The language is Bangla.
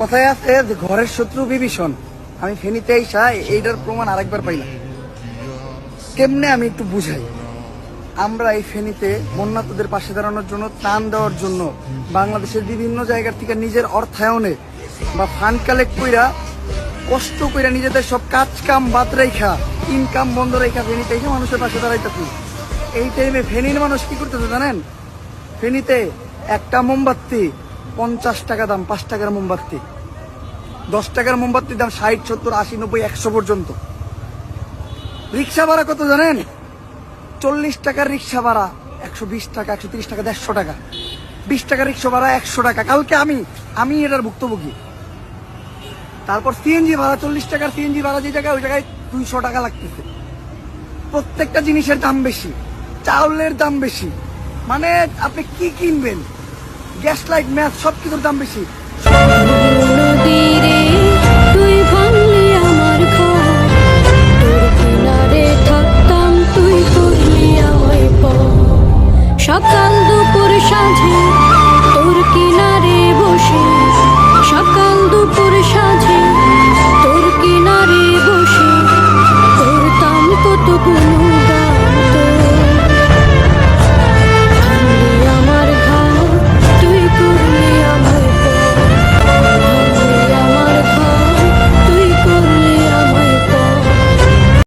কথায় আছে যে ঘরের শত্রু বিভীষণ। আমি ফেনীতে এসা এইটার প্রমাণ আরেকবার পাইলাম। কেমনে আমি একটু বুঝাই? আমরা এই ফেনীতে বন্যাতদের পাশে দাঁড়ানোর জন্য ত্রাণ দেওয়ার জন্য বাংলাদেশের বিভিন্ন জায়গার থেকে নিজের অর্থায়নে বা ফান্ড কালেক্ট কইরা কষ্ট কইরা নিজেদের সব কাজ কাম বাদ রেখা ইনকাম বন্ধ রেখা ফেনীতে এসে মানুষের পাশে দাঁড়াইতেছি। এই টাইমে ফেনীর মানুষ কি করতেছে জানেন? ফেনীতে একটা মোমবাতি পঞ্চাশ টাকা দাম, পাঁচ টাকার মোমবাতি। দশ টাকার মোমবাতির দাম ষাট, সত্তর, আশি, নব্বই, একশো পর্যন্ত। রিক্সা ভাড়া কত জানেন? চল্লিশ টাকার রিক্সা ভাড়া একশো বিশ টাকা, একশো তিরিশ টাকা, দেড়শো টাকা। বিশ টাকা রিক্সা ভাড়া একশো টাকা। কালকে আমি আমি এটার ভুক্তভোগী। তারপর সিএনজি ভাড়া চল্লিশ টাকার সিএনজি ভাড়া যে জায়গায়, ওই জায়গায় দুইশো টাকা লাগতেছে। প্রত্যেকটা জিনিসের দাম বেশি, চাউলের দাম বেশি। মানে আপনি কি কিনবেন? গ্যাস লাইট ম্যাথ সব কিছুর দাম বেশি।